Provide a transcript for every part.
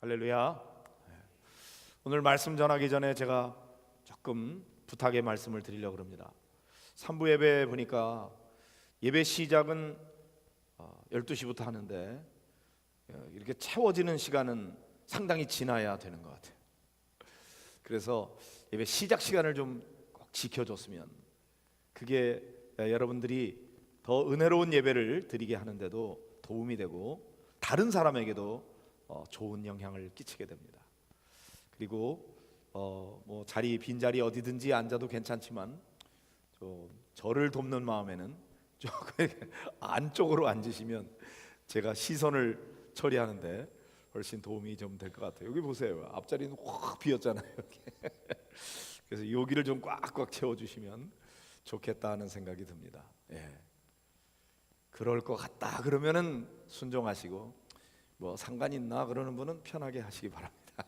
할렐루야. 오늘 말씀 전하기 전에 제가 조금 부탁의 말씀을 드리려고 합니다. 3부 예배 보니까 예배 시작은 어, 12시부터 하는데 어, 이렇게 채워지는 시간은 상당히 지나야 되는 것 같아요. 그래서 예배 시작 시간을 좀 꼭 지켜줬으면 그게 여러분들이 더 은혜로운 예배를 드리게 하는데도 도움이 되고 다른 사람에게도 어, 좋은 영향을 끼치게 됩니다. 그리고 어, 뭐 자리 빈 자리 어디든지 앉아도 괜찮지만 좀 저를 돕는 마음에는 조금 안쪽으로 앉으시면 제가 시선을 처리하는데 훨씬 도움이 좀 될 것 같아요. 여기 보세요. 앞자리는 확 비었잖아요. 그래서 여기를 좀 꽉꽉 채워주시면 좋겠다 하는 생각이 듭니다. 예. 그럴 것 같다 그러면은 순종하시고 뭐 상관 있나 그러는 분은 편하게 하시기 바랍니다.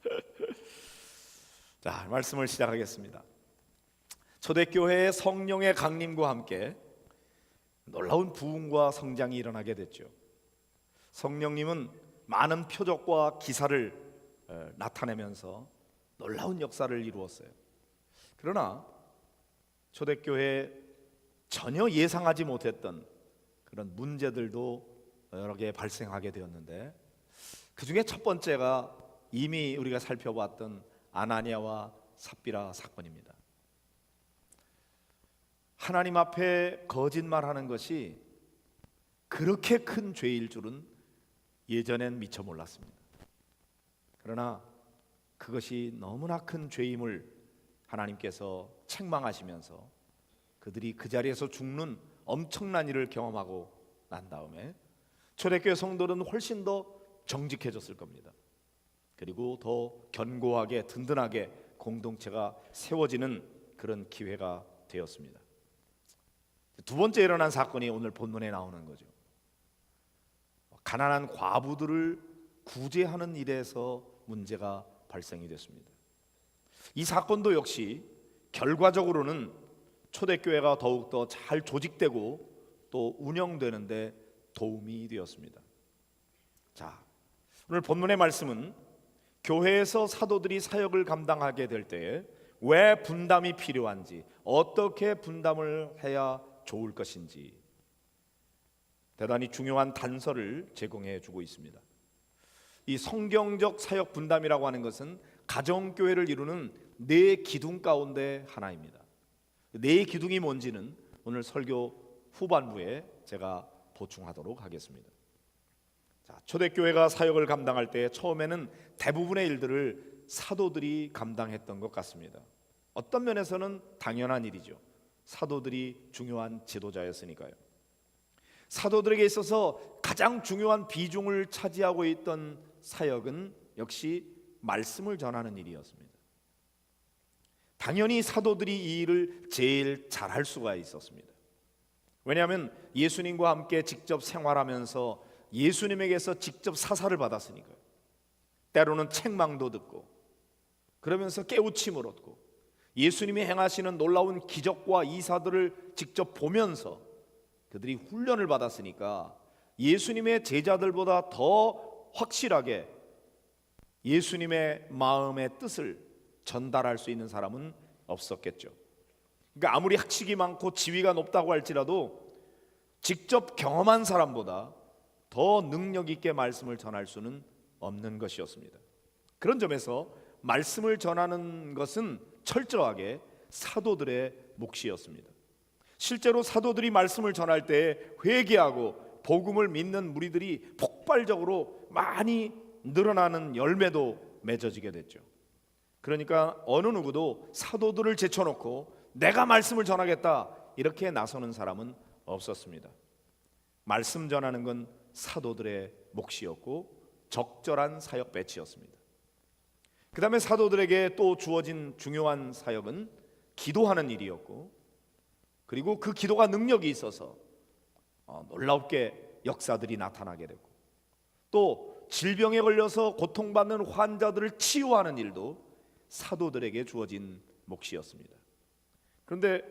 자 말씀을 시작하겠습니다. 초대교회의 성령의 강림과 함께 놀라운 부흥과 성장이 일어나게 됐죠. 성령님은 많은 표적과 기사를 에, 나타내면서 놀라운 역사를 이루었어요. 그러나 초대교회 전혀 예상하지 못했던 그런 문제들도 여러 개 발생하게 되었는데 그 중에 첫 번째가 이미 우리가 살펴봤던 아나니아와 삽비라 사건입니다. 하나님 앞에 거짓말하는 것이 그렇게 큰 죄일 줄은 예전엔 미처 몰랐습니다. 그러나 그것이 너무나 큰 죄임을 하나님께서 책망하시면서 그들이 그 자리에서 죽는 엄청난 일을 경험하고 난 다음에 초대교회 성도는 훨씬 더 정직해졌을 겁니다. 그리고 더 견고하게 든든하게 공동체가 세워지는 그런 기회가 되었습니다. 두 번째 일어난 사건이 오늘 본문에 나오는 거죠. 가난한 과부들을 구제하는 일에서 문제가 발생이 됐습니다. 이 사건도 역시 결과적으로는 초대교회가 더욱더 잘 조직되고 또 운영되는데 도움이 되었습니다. 자, 오늘 본문의 말씀은 교회에서 사도들이 사역을 감당하게 될 때에 왜 분담이 필요한지, 어떻게 분담을 해야 좋을 것인지 대단히 중요한 단서를 제공해 주고 있습니다. 이 성경적 사역 분담이라고 하는 것은 가정교회를 이루는 네 기둥 가운데 하나입니다. 네 기둥이 뭔지는 오늘 설교 후반부에 제가 보충하도록 하겠습니다. 자, 초대교회가 사역을 감당할 때 처음에는 대부분의 일들을 사도들이 감당했던 것 같습니다. 어떤 면에서는 당연한 일이죠. 사도들이 중요한 지도자였으니까요. 사도들에게 있어서 가장 중요한 비중을 차지하고 있던 사역은 역시 말씀을 전하는 일이었습니다. 당연히 사도들이 이 일을 제일 잘할 수가 있었습니다. 왜냐하면 예수님과 함께 직접 생활하면서 예수님에게서 직접 사사를 받았으니까요. 때로는 책망도 듣고 그러면서 깨우침을 얻고 예수님이 행하시는 놀라운 기적과 이사들을 직접 보면서 그들이 훈련을 받았으니까 예수님의 제자들보다 더 확실하게 예수님의 마음의 뜻을 전달할 수 있는 사람은 없었겠죠. 그러니까 아무리 학식이 많고 지위가 높다고 할지라도 직접 경험한 사람보다 더 능력 있게 말씀을 전할 수는 없는 것이었습니다. 그런 점에서 말씀을 전하는 것은 철저하게 사도들의 몫이었습니다. 실제로 사도들이 말씀을 전할 때 회개하고 복음을 믿는 무리들이 폭발적으로 많이 늘어나는 열매도 맺어지게 됐죠. 그러니까 어느 누구도 사도들을 제쳐놓고 내가 말씀을 전하겠다 이렇게 나서는 사람은 없었습니다. 말씀 전하는 건 사도들의 몫이었고 적절한 사역 배치였습니다. 그 다음에 사도들에게 또 주어진 중요한 사역은 기도하는 일이었고 그리고 그 기도가 능력이 있어서 어, 놀랍게 역사들이 나타나게 되고 또 질병에 걸려서 고통받는 환자들을 치유하는 일도 사도들에게 주어진 몫이었습니다. 그런데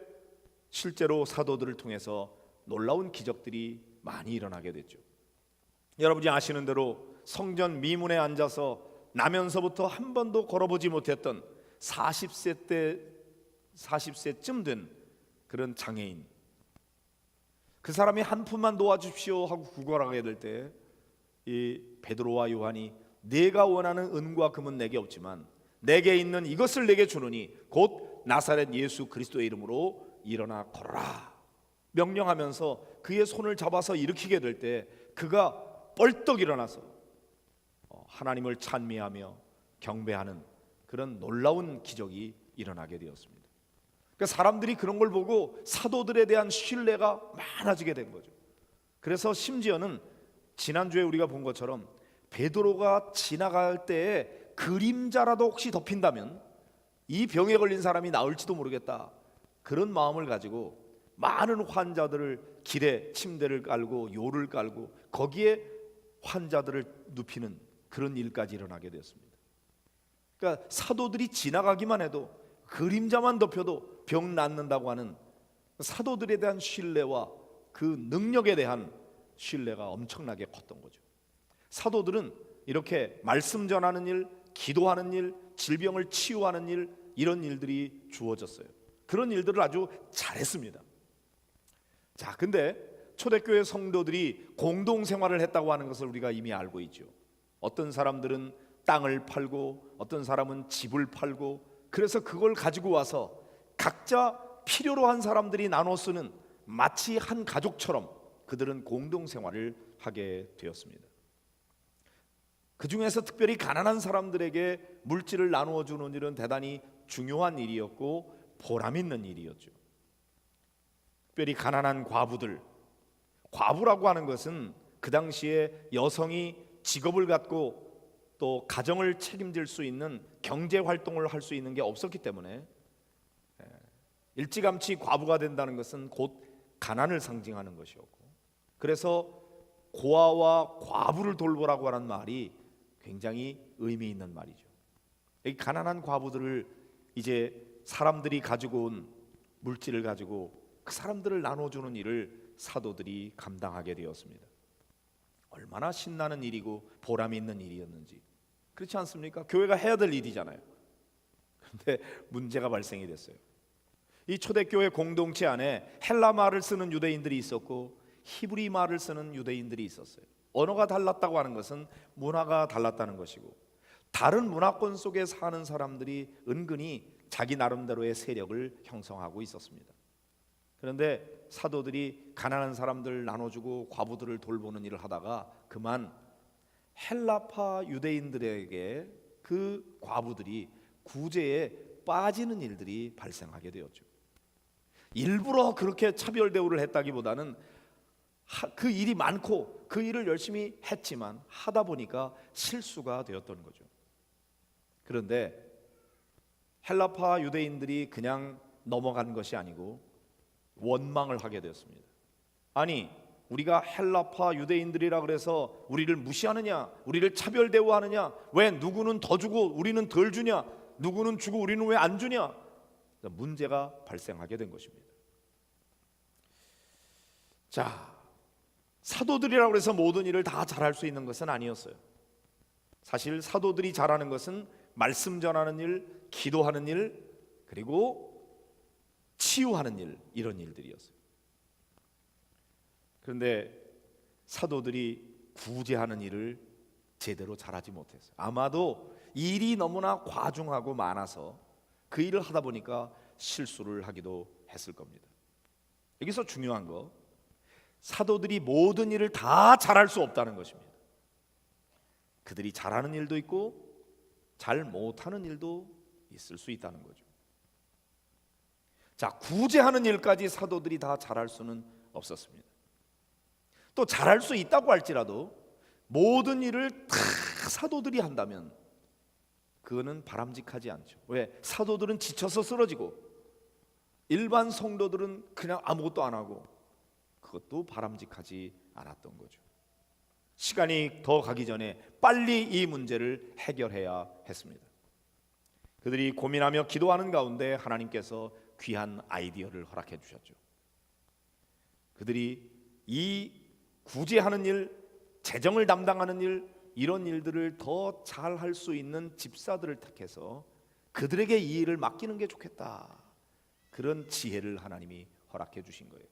실제로 사도들을 통해서 놀라운 기적들이 많이 일어나게 됐죠. 여러분이 아시는 대로 성전 미문에 앉아서 나면서부터 한 번도 걸어보지 못했던 40세 때 40세쯤 된 그런 장애인 그 사람이 한 푼만 도와주십시오 하고 구걸하게 될 때 이 베드로와 요한이 내가 원하는 은과 금은 내게 없지만 내게 있는 이것을 내게 주노니 곧 나사렛 예수 그리스도의 이름으로 일어나 걸어라 명령하면서 그의 손을 잡아서 일으키게 될 때 그가 벌떡 일어나서 어, 하나님을 찬미하며 경배하는 그런 놀라운 기적이 일어나게 되었습니다. 그러니까 사람들이 그런 걸 보고 사도들에 대한 신뢰가 많아지게 된 거죠. 그래서 심지어는 지난주에 우리가 본 것처럼 베드로가 지나갈 때에 그림자라도 혹시 덮인다면 이 병에 걸린 사람이 나을지도 모르겠다. 그런 마음을 가지고 많은 환자들을 길에 침대를 깔고 요를 깔고 거기에 환자들을 눕히는 그런 일까지 일어나게 되었습니다. 그러니까 사도들이 지나가기만 해도 그림자만 덮여도 병 낫는다고 하는 사도들에 대한 신뢰와 그 능력에 대한 신뢰가 엄청나게 컸던 거죠. 사도들은 이렇게 말씀 전하는 일, 기도하는 일, 질병을 치유하는 일 이런 일들이 주어졌어요. 그런 일들을 아주 잘했습니다. 자, 근데 초대교회 성도들이 공동 생활을 했다고 하는 것을 우리가 이미 알고 있죠. 어떤 사람들은 땅을 팔고 어떤 사람은 집을 팔고 그래서 그걸 가지고 와서 각자 필요로 한 사람들이 나눠 쓰는 마치 한 가족처럼 그들은 공동 생활을 하게 되었습니다. 그 중에서 특별히 가난한 사람들에게 물질을 나누어 주는 일은 대단히 중요한 일이었고 보람 있는 일이었죠. 특별히 가난한 과부들 과부라고 하는 것은 그 당시에 여성이 직업을 갖고 또 가정을 책임질 수 있는 경제 활동을 할 수 있는 게 없었기 때문에 예, 일찌감치 과부가 된다는 것은 곧 가난을 상징하는 것이었고 그래서 고아와 과부를 돌보라고 하는 말이 굉장히 의미 있는 말이죠. 이 가난한 과부들을 이제 사람들이 가지고 온 물질을 가지고 그 사람들을 나눠주는 일을 사도들이 감당하게 되었습니다. 얼마나 신나는 일이고 보람 있는 일이었는지 그렇지 않습니까? 교회가 해야 될 일이잖아요. 그런데 문제가 발생이 됐어요. 이 초대교회 공동체 안에 헬라 말을 쓰는 유대인들이 있었고 히브리 말을 쓰는 유대인들이 있었어요. 언어가 달랐다고 하는 것은 문화가 달랐다는 것이고 다른 문화권 속에 사는 사람들이 은근히 자기 나름대로의 세력을 형성하고 있었습니다. 그런데 사도들이 가난한 사람들 나눠주고 과부들을 돌보는 일을 하다가 그만 헬라파 유대인들에게 그 과부들이 구제에 빠지는 일들이 발생하게 되었죠. 일부러 그렇게 차별 대우를 했다기보다는 그 일이 많고 그 일을 열심히 했지만 하다 보니까 실수가 되었던 거죠. 그런데 헬라파 유대인들이 그냥 넘어간 것이 아니고 원망을 하게 되었습니다. 아니, 우리가 헬라파 유대인들이라 그래서 우리를 무시하느냐? 우리를 차별 대우하느냐? 왜 누구는 더 주고 우리는 덜 주냐? 누구는 주고 우리는 왜 안 주냐? 문제가 발생하게 된 것입니다. 자, 사도들이라고 해서 모든 일을 다 잘할 수 있는 것은 아니었어요. 사실 사도들이 잘하는 것은 말씀 전하는 일, 기도하는 일, 그리고 치유하는 일 이런 일들이었어요. 그런데 사도들이 구제하는 일을 제대로 잘하지 못했어요. 아마도 일이 너무나 과중하고 많아서 그 일을 하다 보니까 실수를 하기도 했을 겁니다. 여기서 중요한 거 사도들이 모든 일을 다 잘할 수 없다는 것입니다. 그들이 잘하는 일도 있고 잘 못하는 일도 있을 수 있다는 거죠. 자, 구제하는 일까지 사도들이 다 잘할 수는 없었습니다. 또 잘할 수 있다고 할지라도 모든 일을 다 사도들이 한다면 그거는 바람직하지 않죠. 왜? 사도들은 지쳐서 쓰러지고 일반 성도들은 그냥 아무것도 안 하고 그것도 바람직하지 않았던 거죠. 시간이 더 가기 전에 빨리 이 문제를 해결해야 했습니다. 그들이 고민하며 기도하는 가운데 하나님께서 귀한 아이디어를 허락해 주셨죠. 그들이 이 구제하는 일, 재정을 담당하는 일, 이런 일들을 더 잘 할 수 있는 집사들을 택해서 그들에게 이 일을 맡기는 게 좋겠다. 그런 지혜를 하나님이 허락해 주신 거예요.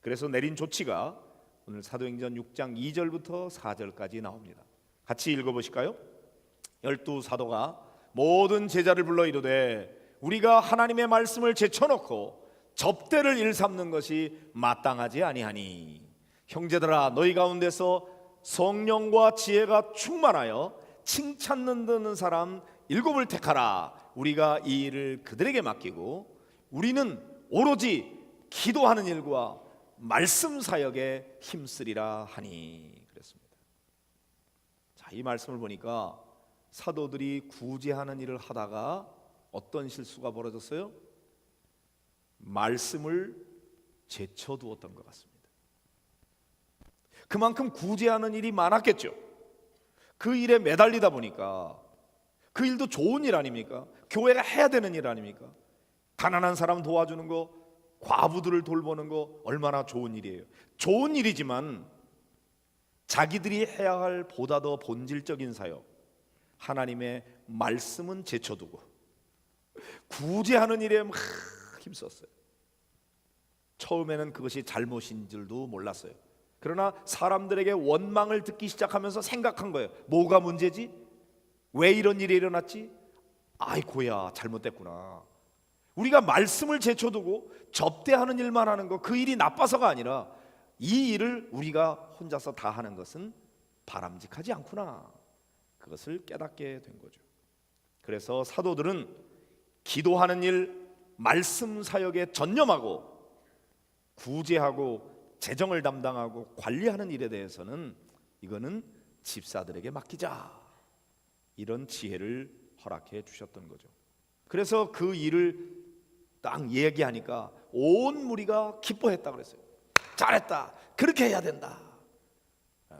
그래서 내린 조치가 오늘 사도행전 6장 2절부터 4절까지 나옵니다. 같이 읽어 보실까요? 열두 사도가 모든 제자를 불러 이르되 우리가 하나님의 말씀을 제쳐놓고 접대를 일삼는 것이 마땅하지 아니하니. 형제들아 너희 가운데서 성령과 지혜가 충만하여 칭찬 듣는 사람 일곱을 택하라. 우리가 이 일을 그들에게 맡기고 우리는 오로지 기도하는 일과 말씀 사역에 힘쓰리라 하니. 그랬습니다. 자, 이 말씀을 보니까 사도들이 구제하는 일을 하다가 어떤 실수가 벌어졌어요? 말씀을 제쳐두었던 것 같습니다. 그만큼 구제하는 일이 많았겠죠. 그 일에 매달리다 보니까 그 일도 좋은 일 아닙니까? 교회가 해야 되는 일 아닙니까? 가난한 사람 도와주는 거, 과부들을 돌보는 거 얼마나 좋은 일이에요. 좋은 일이지만 자기들이 해야 할 보다 더 본질적인 사역, 하나님의 말씀은 제쳐두고 구제하는 일에 막 힘썼어요. 처음에는 그것이 잘못인 줄도 몰랐어요. 그러나 사람들에게 원망을 듣기 시작하면서 생각한 거예요. 뭐가 문제지? 왜 이런 일이 일어났지? 아이고야, 잘못됐구나. 우리가 말씀을 제쳐두고 접대하는 일만 하는 거, 그 일이 나빠서가 아니라 이 일을 우리가 혼자서 다 하는 것은 바람직하지 않구나. 그것을 깨닫게 된 거죠. 그래서 사도들은 기도하는 일, 말씀 사역에 전념하고 구제하고 재정을 담당하고 관리하는 일에 대해서는 이거는 집사들에게 맡기자. 이런 지혜를 허락해 주셨던 거죠. 그래서 그 일을 딱 얘기하니까 온 무리가 기뻐했다 그랬어요. 잘했다. 그렇게 해야 된다.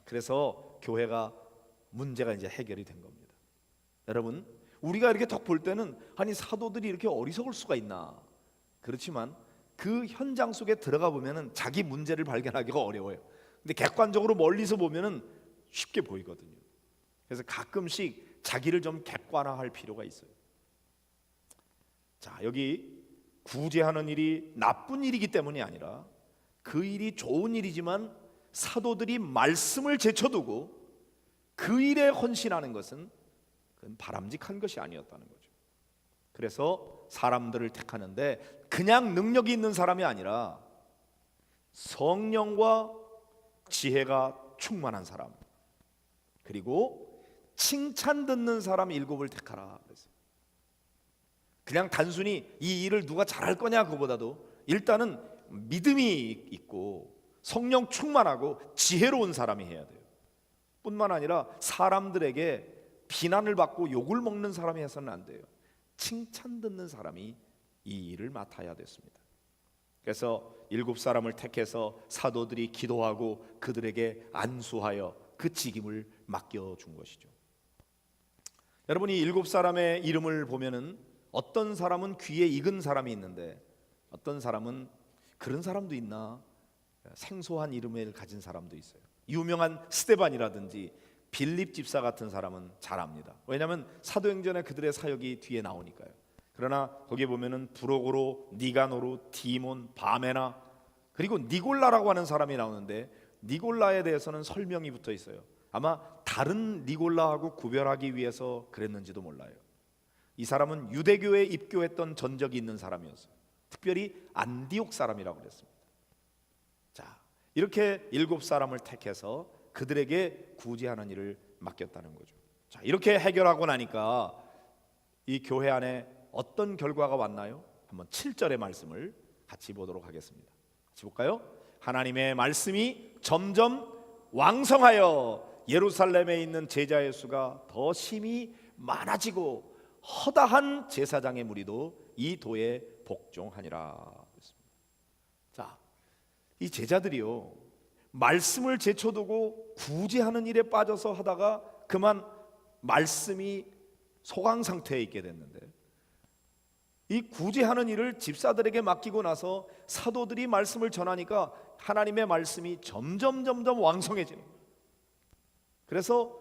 그래서 교회가 문제가 이제 해결이 된 겁니다. 여러분, 우리가 이렇게 덕볼 때는 아니 사도들이 이렇게 어리석을 수가 있나? 그렇지만 그 현장 속에 들어가 보면은 자기 문제를 발견하기가 어려워요. 근데 객관적으로 멀리서 보면은 쉽게 보이거든요. 그래서 가끔씩 자기를 좀 객관화할 필요가 있어요. 자, 여기 구제하는 일이 나쁜 일이기 때문이 아니라 그 일이 좋은 일이지만 사도들이 말씀을 제쳐두고 그 일에 헌신하는 것은 그건 바람직한 것이 아니었다는 거죠. 그래서 사람들을 택하는데 그냥 능력이 있는 사람이 아니라 성령과 지혜가 충만한 사람 그리고 칭찬 듣는 사람 일곱을 택하라 그랬어요. 그냥 단순히 이 일을 누가 잘할 거냐 그보다도 일단은 믿음이 있고 성령 충만하고 지혜로운 사람이 해야 돼요. 뿐만 아니라 사람들에게 비난을 받고 욕을 먹는 사람이 해서는 안 돼요. 칭찬 듣는 사람이 이 일을 맡아야 됐습니다. 그래서 일곱 사람을 택해서 사도들이 기도하고 그들에게 안수하여 그 직임을 맡겨 준 것이죠. 여러분이 일곱 사람의 이름을 보면은 어떤 사람은 귀에 익은 사람이 있는데 어떤 사람은 그런 사람도 있나 생소한 이름을 가진 사람도 있어요. 유명한 스테반이라든지 빌립 집사 같은 사람은 잘 압니다. 왜냐하면 사도행전에 그들의 사역이 뒤에 나오니까요. 그러나 거기 보면은 부로고로, 니가노로, 디몬, 바메나 그리고 니골라라고 하는 사람이 나오는데 니골라에 대해서는 설명이 붙어 있어요. 아마 다른 니골라하고 구별하기 위해서 그랬는지도 몰라요. 이 사람은 유대교에 입교했던 전적이 있는 사람이었어요. 특별히 안디옥 사람이라고 그랬습니다. 자, 이렇게 일곱 사람을 택해서 그들에게 구제하는 일을 맡겼다는 거죠. 자, 이렇게 해결하고 나니까 이 교회 안에 어떤 결과가 왔나요? 한번 7절의 말씀을 같이 보도록 하겠습니다. 같이 볼까요? 하나님의 말씀이 점점 왕성하여 예루살렘에 있는 제자의 수가 더 심히 많아지고 허다한 제사장의 무리도 이 도에 복종하니라. 자, 이 제자들이요 말씀을 제쳐두고 구제하는 일에 빠져서 하다가 그만 말씀이 소강 상태에 있게 됐는데 이 구제하는 일을 집사들에게 맡기고 나서 사도들이 말씀을 전하니까 하나님의 말씀이 점점 점점 왕성해지는 거예요. 그래서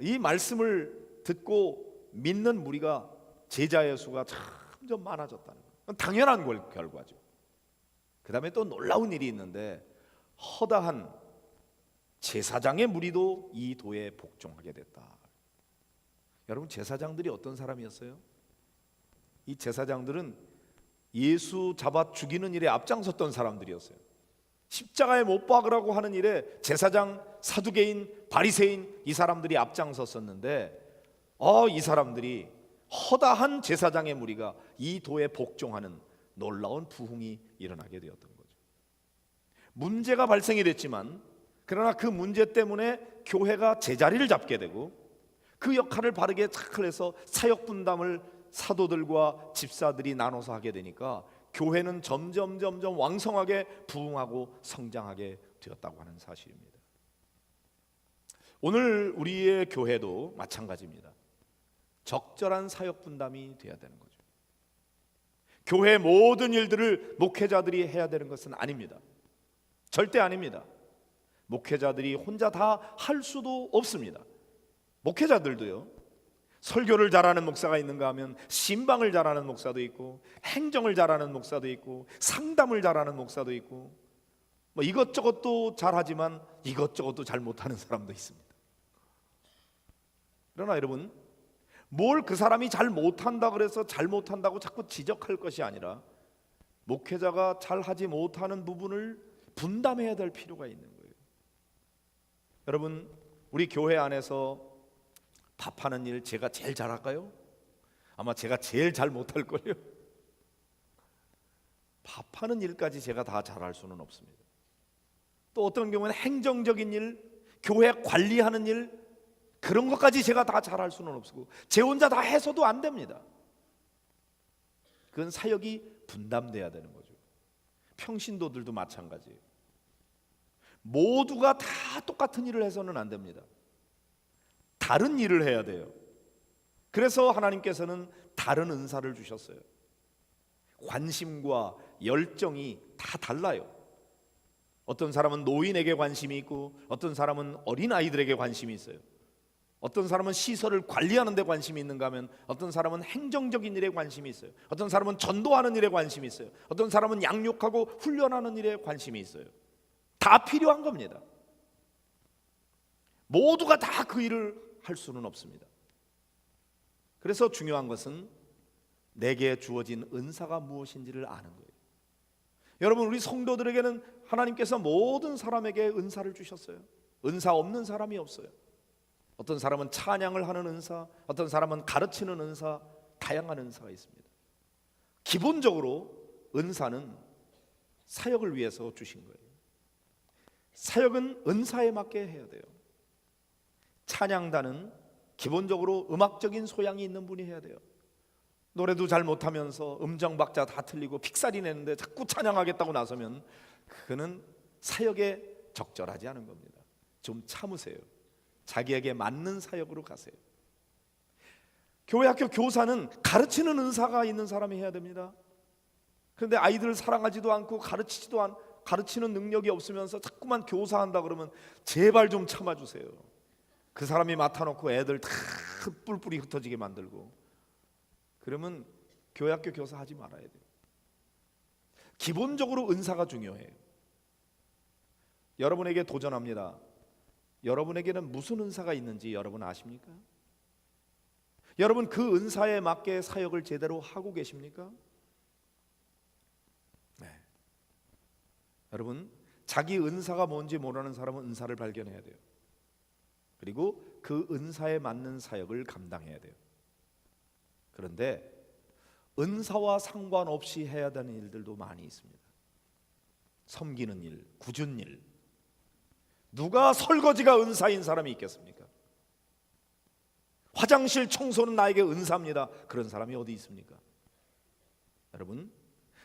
이 말씀을 듣고 믿는 무리가 제자의 수가 점점 많아졌다는 거예요. 당연한 걸- 결과죠. 그 다음에 또 놀라운 일이 있는데 허다한 제사장의 무리도 이 도에 복종하게 됐다. 여러분 제사장들이 어떤 사람이었어요? 이 제사장들은 예수 잡아 죽이는 일에 앞장섰던 사람들이었어요. 십자가에 못 박으라고 하는 일에 제사장, 사두개인, 바리새인 이 사람들이 앞장섰었는데 어, 이 사람들이 허다한 제사장의 무리가 이 도에 복종하는 놀라운 부흥이 일어나게 거죠. 문제가 발생이 됐지만 그러나 그 문제 때문에 교회가 제자리를 잡게 되고 그 역할을 바르게 잘 해서 사역 분담을 사도들과 집사들이 나눠서 하게 되니까 교회는 점점 점점 왕성하게 부흥하고 성장하게 되었다고 하는 사실입니다. 오늘 우리의 교회도 마찬가지입니다. 적절한 사역 분담이 돼야 되는 거죠. 교회 모든 일들을 목회자들이 해야 되는 것은 아닙니다. 절대 아닙니다. 목회자들이 혼자 다 할 수도 없습니다. 목회자들도요. 설교를 잘하는 목사가 있는가 하면 신방을 잘하는 목사도 있고 행정을 잘하는 목사도 있고 상담을 잘하는 목사도 있고 뭐 이것저것도 잘하지만 이것저것도 잘 못하는 사람도 있습니다. 그러나 여러분 뭘 그 사람이 잘 못한다 그래서 잘 못한다고 자꾸 지적할 것이 아니라 목회자가 잘 하지 못하는 부분을 분담해야 될 필요가 있는 거예요. 여러분 우리 교회 안에서 밥하는 일 제가 제일 잘할까요? 아마 제가 제일 잘 못할 걸요. 밥하는 일까지 제가 다 잘할 수는 없습니다. 또 어떤 경우는 행정적인 일, 교회 관리하는 일 그런 것까지 제가 다 잘할 수는 없고 제 혼자 다 해서도 안 됩니다. 그건 사역이 분담돼야 되는 거죠. 평신도들도 마찬가지예요. 모두가 다 똑같은 일을 해서는 안 됩니다. 다른 일을 해야 돼요. 그래서 하나님께서는 다른 은사를 주셨어요. 관심과 열정이 다 달라요. 어떤 사람은 노인에게 관심이 있고 어떤 사람은 어린 아이들에게 관심이 있어요. 어떤 사람은 시설을 관리하는 데 관심이 있는가 하면 어떤 사람은 행정적인 일에 관심이 있어요. 어떤 사람은 전도하는 일에 관심이 있어요. 어떤 사람은 양육하고 훈련하는 일에 관심이 있어요. 다 필요한 겁니다. 모두가 다 그 일을 할 수는 없습니다. 그래서 중요한 것은 내게 주어진 은사가 무엇인지를 아는 거예요. 여러분 우리 성도들에게는 하나님께서 모든 사람에게 은사를 주셨어요. 은사 없는 사람이 없어요. 어떤 사람은 찬양을 하는 은사, 어떤 사람은 가르치는 은사, 다양한 은사가 있습니다. 기본적으로 은사는 사역을 위해서 주신 거예요. 사역은 은사에 맞게 해야 돼요. 찬양단은 기본적으로 음악적인 소양이 있는 분이 해야 돼요. 노래도 잘 못하면서 음정 박자 다 틀리고 픽살이 내는데 자꾸 찬양하겠다고 나서면 그는 사역에 적절하지 않은 겁니다. 좀 참으세요. 자기에게 맞는 사역으로 가세요. 교회 학교 교사는 가르치는 은사가 있는 사람이 해야 됩니다. 그런데 아이들을 사랑하지도 않고 가르치지도 않 가르치는 능력이 없으면서 자꾸만 교사한다 그러면 제발 좀 참아 주세요. 그 사람이 맡아놓고 애들 다 뿔뿔이 흩어지게 만들고 그러면 교회 학교 교사 하지 말아야 돼요. 기본적으로 은사가 중요해요. 여러분에게 도전합니다. 여러분에게는 무슨 은사가 있는지 여러분 아십니까? 여러분 그 은사에 맞게 사역을 제대로 하고 계십니까? 여러분 자기 은사가 뭔지 모르는 사람은 은사를 발견해야 돼요. 그리고 그 은사에 맞는 사역을 감당해야 돼요. 그런데 은사와 상관없이 해야 되는 일들도 많이 있습니다. 섬기는 일, 굳은 일. 누가 설거지가 은사인 사람이 있겠습니까? 화장실 청소는 나에게 은사입니다. 그런 사람이 어디 있습니까? 여러분,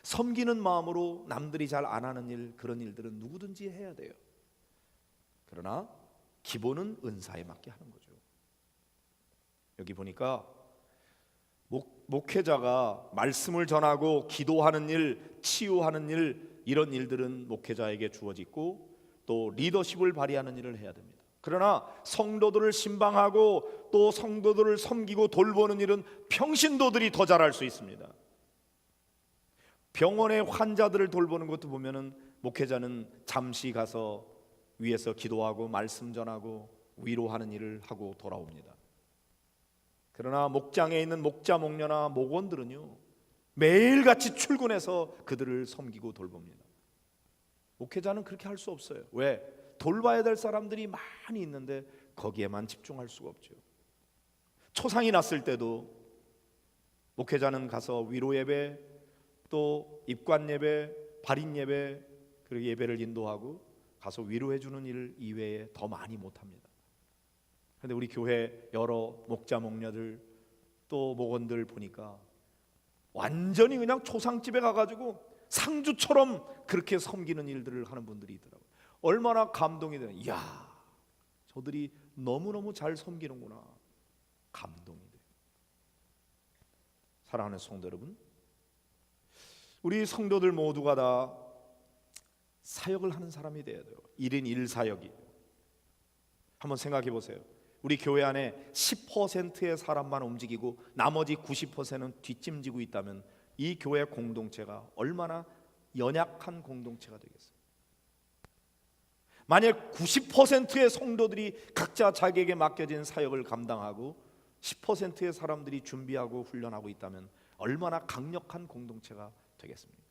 섬기는 마음으로 남들이 잘 안 하는 일, 그런 일들은 누구든지 해야 돼요. 그러나 기본은 은사에 맞게 하는 거죠. 여기 보니까 목, 목회자가 말씀을 전하고 기도하는 일, 치유하는 일 이런 일들은 목회자에게 주어지고 또 리더십을 발휘하는 일을 해야 됩니다. 그러나 성도들을 신방하고 또 성도들을 섬기고 돌보는 일은 평신도들이 더 잘할 수 있습니다. 병원의 환자들을 돌보는 것도 보면은 목회자는 잠시 가서 위에서 기도하고 말씀 전하고 위로하는 일을 하고 돌아옵니다. 그러나 목장에 있는 목자 목녀나 목원들은요 매일같이 출근해서 그들을 섬기고 돌봅니다. 목회자는 그렇게 할 수 없어요. 왜? 돌봐야 될 사람들이 많이 있는데 거기에만 집중할 수가 없죠. 초상이 났을 때도 목회자는 가서 위로 예배, 또 입관 예배, 발인 예배 그리고 예배를 인도하고 가서 위로해 주는 일 이외에 더 많이 못 합니다. 근데 우리 교회 여러 목자 목녀들 또 목원들 보니까 완전히 그냥 초상집에 가가지고 상주처럼 그렇게 섬기는 일들을 하는 분들이 있더라고요. 얼마나 감동이 돼요. 이야, 저들이 너무 너무 잘 섬기는구나. 감동이 돼요. 사랑하는 성도 여러분, 우리 성도들 모두가 다 사역을 하는 사람이 돼야 돼요. 1인 1사역이. 한번 생각해 보세요. 우리 교회 안에 10%의 사람만 움직이고 나머지 90%는 뒷짐지고 있다면 이 교회 공동체가 얼마나 연약한 공동체가 되겠어요. 만약 90%의 성도들이 각자 자기에게 맡겨진 사역을 감당하고 10%의 사람들이 준비하고 훈련하고 있다면 얼마나 강력한 공동체가 되겠습니까?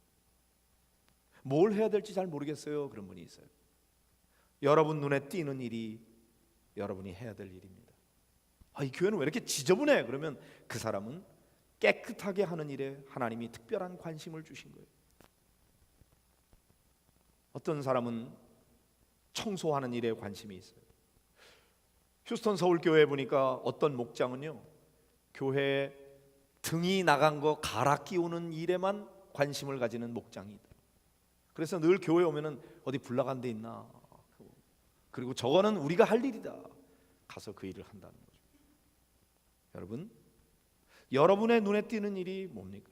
뭘 해야 될지 잘 모르겠어요. 그런 분이 있어요. 여러분 눈에 띄는 일이 여러분이 해야 될 일입니다. 아, 이 교회는 왜 이렇게 지저분해? 그러면 그 사람은 깨끗하게 하는 일에 하나님이 특별한 관심을 주신 거예요. 어떤 사람은 청소하는 일에 관심이 있어요. 휴스턴 서울교회 보니까 어떤 목장은요, 교회에 등이 나간 거 갈아 끼우는 일에만 관심을 가지는 목장이 있다. 그래서 늘 교회 오면은 어디 불 나간 데 있나. 그리고 저거는 우리가 할 일이다. 가서 그 일을 한다는 거죠. 여러분, 여러분의 눈에 띄는 일이 뭡니까?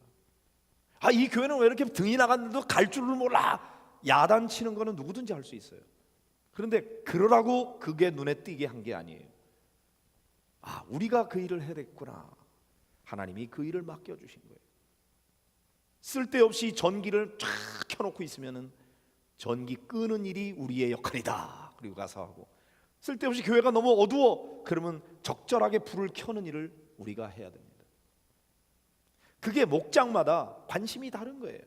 아, 이 교회는 왜 이렇게 등이 나갔는데도 갈 줄을 몰라. 야단 치는 거는 누구든지 할 수 있어요. 그런데 그러라고 그게 눈에 띄게 한 게 아니에요. 아, 우리가 그 일을 해야 겠구나. 하나님이 그 일을 맡겨 주신 거예요. 쓸데없이 전기를 쫙 켜놓고 있으면은 전기 끄는 일이 우리의 역할이다. 그리고 가서 하고 쓸데없이 교회가 너무 어두워. 그러면 적절하게 불을 켜는 일을 우리가 해야 됩니다. 그게 목장마다 관심이 다른 거예요.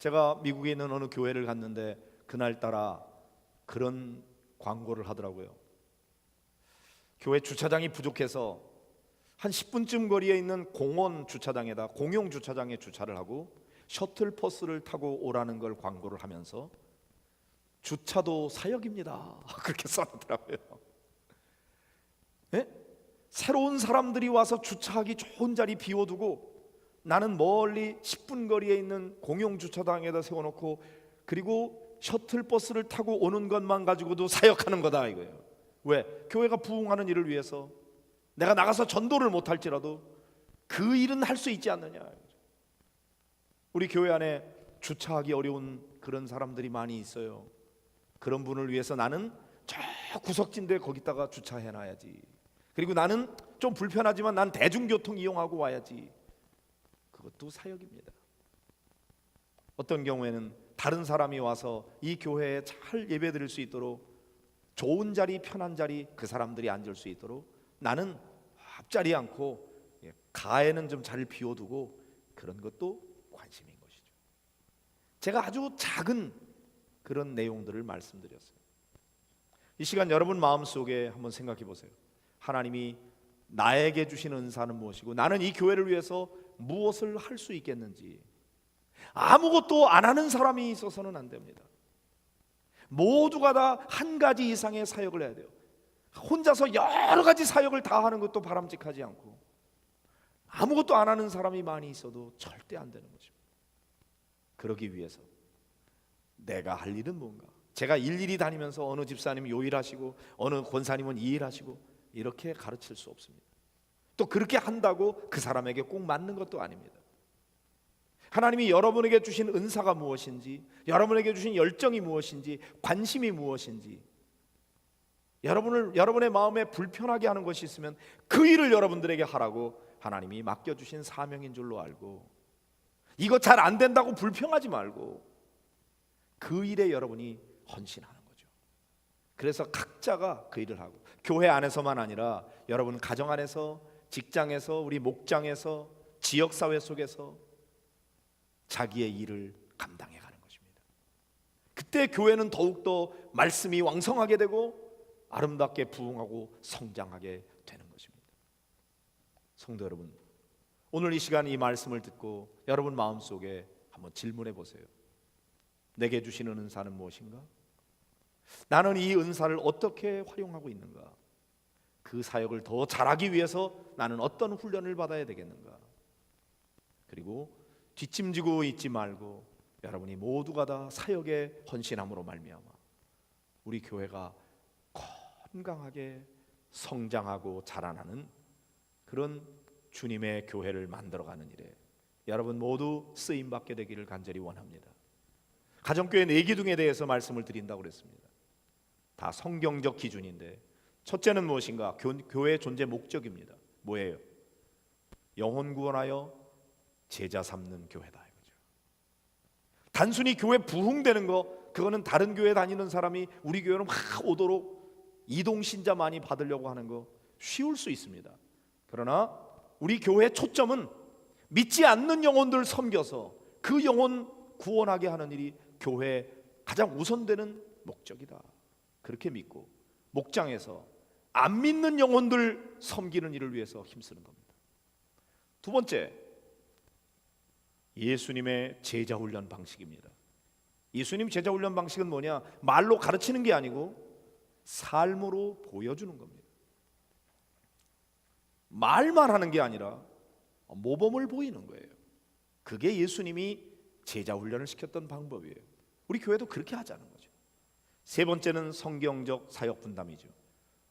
제가 미국에 있는 어느 교회를 갔는데 그날따라 그런 광고를 하더라고요. 교회 주차장이 부족해서 한 10분쯤 거리에 있는 공원 주차장에다 공용 주차장에 주차를 하고 셔틀 버스를 타고 오라는 걸 광고를 하면서 주차도 사역입니다. 그렇게 써놨더라고요. 예? 새로운 사람들이 와서 주차하기 좋은 자리 비워두고 나는 멀리 10분 거리에 있는 공용 주차장에다 세워놓고 그리고 셔틀 버스를 타고 오는 것만 가지고도 사역하는 거다 이거예요. 왜? 교회가 부흥하는 일을 위해서 내가 나가서 전도를 못할지라도 그 일은 할 수 있지 않느냐. 우리 교회 안에 주차하기 어려운 그런 사람들이 많이 있어요. 그런 분을 위해서 나는 저 구석진데 거기다가 주차해 놔야지. 그리고 나는 좀 불편하지만 난 대중교통 이용하고 와야지. 그것도 사역입니다. 어떤 경우에는 다른 사람이 와서 이 교회에 잘 예배 드릴 수 있도록 좋은 자리, 편한 자리 그 사람들이 앉을 수 있도록 나는 앞자리 않고 예, 가에는 좀 자리를 비워두고 그런 것도 관심인 것이죠. 제가 아주 작은 그런 내용들을 말씀드렸어요. 이 시간 여러분 마음속에 한번 생각해 보세요. 하나님이 나에게 주신 은사는 무엇이고 나는 이 교회를 위해서 무엇을 할 수 있겠는지 아무것도 안 하는 사람이 있어서는 안 됩니다. 모두가 다 한 가지 이상의 사역을 해야 돼요. 혼자서 여러 가지 사역을 다 하는 것도 바람직하지 않고 아무것도 안 하는 사람이 많이 있어도 절대 안 되는 거죠. 그러기 위해서 내가 할 일은 뭔가? 제가 일일이 다니면서 어느 집사님은 요 일 하시고 어느 권사님은 이 일 하시고 이렇게 가르칠 수 없습니다. 또 그렇게 한다고 그 사람에게 꼭 맞는 것도 아닙니다. 하나님이 여러분에게 주신 은사가 무엇인지, 여러분에게 주신 열정이 무엇인지, 관심이 무엇인지 여러분을 여러분의 마음에 불편하게 하는 것이 있으면 그 일을 여러분들에게 하라고 하나님이 맡겨 주신 사명인 줄로 알고 이거 잘 안 된다고 불평하지 말고 그 일에 여러분이 헌신하는 거죠. 그래서 각자가 그 일을 하고 교회 안에서만 아니라 여러분 가정 안에서 직장에서 우리 목장에서 지역 사회 속에서 자기의 일을 감당해 가는 것입니다. 그때 교회는 더욱 더 말씀이 왕성하게 되고 아름답게 부흥하고 성장하게 되는 것입니다. 성도 여러분, 오늘 이 시간 이 말씀을 듣고 여러분 마음속에 한번 질문해 보세요. 내게 주시는 은사는 무엇인가? 나는 이 은사를 어떻게 활용하고 있는가? 그 사역을 더 잘하기 위해서 나는 어떤 훈련을 받아야 되겠는가? 그리고 뒷짐지고 있지 말고 여러분이 모두가 다 사역에 헌신함으로 말미암아 우리 교회가 건강하게 성장하고 자라나는 그런 주님의 교회를 만들어가는 일에 여러분 모두 쓰임 받게 되기를 간절히 원합니다. 가정교회 네 기둥에 대해서 말씀을 드린다고 그랬습니다. 다 성경적 기준인데 첫째는 무엇인가? 교, 교회의 존재 목적입니다. 뭐예요? 영혼 구원하여 제자 삼는 교회다 이거죠. 단순히 교회 부흥되는 거 그거는 다른 교회 다니는 사람이 우리 교회로 막 오도록 이동 신자 많이 받으려고 하는 거 쉬울 수 있습니다. 그러나 우리 교회의 초점은 믿지 않는 영혼들 섬겨서 그 영혼 구원하게 하는 일이 교회 가장 우선되는 목적이다. 그렇게 믿고 목장에서 안 믿는 영혼들 섬기는 일을 위해서 힘쓰는 겁니다. 두 번째, 예수님의 제자 훈련 방식입니다. 예수님 제자 훈련 방식은 뭐냐? 말로 가르치는 게 아니고 삶으로 보여주는 겁니다. 말만 하는 게 아니라 모범을 보이는 거예요. 그게 예수님이 제자 훈련을 시켰던 방법이에요. 우리 교회도 그렇게 하자는 거죠. 세 번째는 성경적 사역 분담이죠.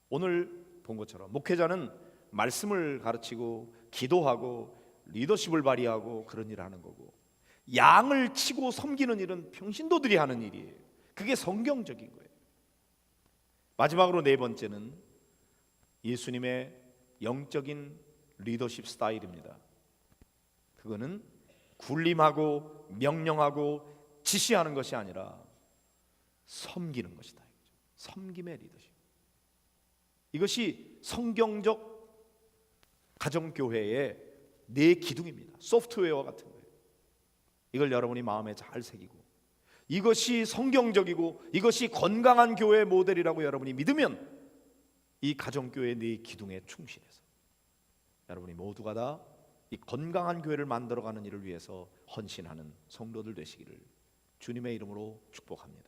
오늘 본 것처럼 목회자는 말씀을 가르치고 기도하고 리더십을 발휘하고 그런 일을 하는 거고 양을 치고 섬기는 일은 평신도들이 하는 일이에요. 그게 성경적인 거예요. 마지막으로 네 번째는 예수님의 영적인 리더십 스타일입니다. 그거는 군림하고 명령하고 지시하는 것이 아니라 섬기는 것이다. 섬김의 리더십. 이것이 성경적 가정교회의 네 기둥입니다. 소프트웨어 같은 거예요. 이걸 여러분이 마음에 잘 새기고 이것이 성경적이고 이것이 건강한 교회 모델이라고 여러분이 믿으면 이 가정교회 네 기둥에 충실해서 여러분이 모두가 다 이 건강한 교회를 만들어가는 일을 위해서 헌신하는 성도들 되시기를 주님의 이름으로 축복합니다.